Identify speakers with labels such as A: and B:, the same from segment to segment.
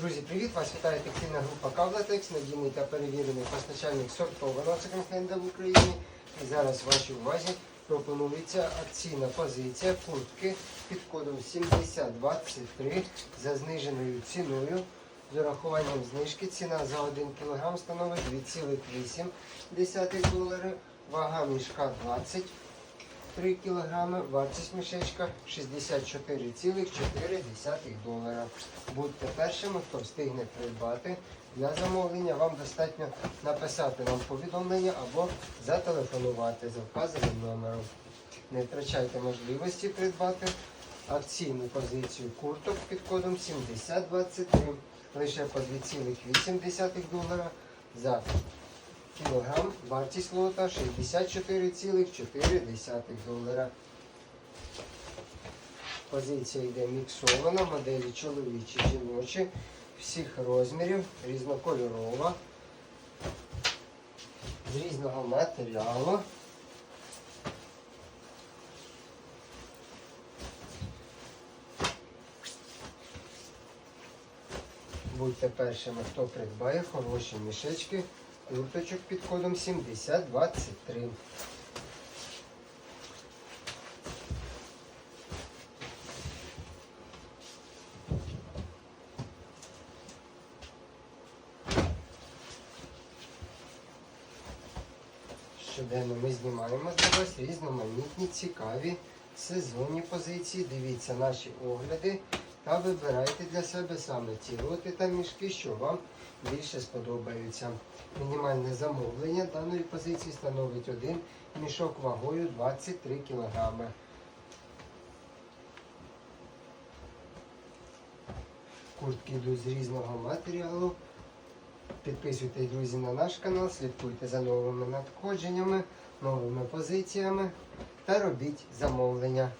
A: Друзі, привіт! Вас вітає текстильна група Кавлатекс, надійний та перевірений постачальник сортованого секонд-хенда в Україні. І зараз вашій увазі пропонується акційна позиція куртки під кодом 7023 за зниженою ціною. З урахуванням знижки ціна за 1 кг становить 2,8 долари, вага мішка 20 3 кг, вартість мішечка 64,4 долара. Будьте першими, хто встигне придбати. Для замовлення вам достатньо написати нам повідомлення або зателефонувати за вказаним номером. Не втрачайте можливості придбати акційну позицію курток під кодом 7023 лише по 2,8 долара за кілограм. Вартість лота 64,4 долара. Позиція йде міксована, моделі чоловічі, жіночі, всіх розмірів, різнокольорова, з різного матеріалу. Будьте першими, хто придбає хороші мішечки курточок під кодом 7023. Щоденно ми знімаємо для вас різноманітні, цікаві сезонні позиції. Дивіться наші огляди та вибирайте для себе саме ті лоти та мішки, що вам більше сподобаються. Мінімальне замовлення даної позиції становить один мішок вагою 23 кг. Куртки йдуть з різного матеріалу. Підписуйтесь, друзі, на наш канал, слідкуйте за новими надходженнями, новими позиціями та робіть замовлення.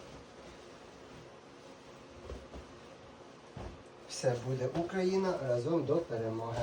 A: Все буде Україна разом до перемоги.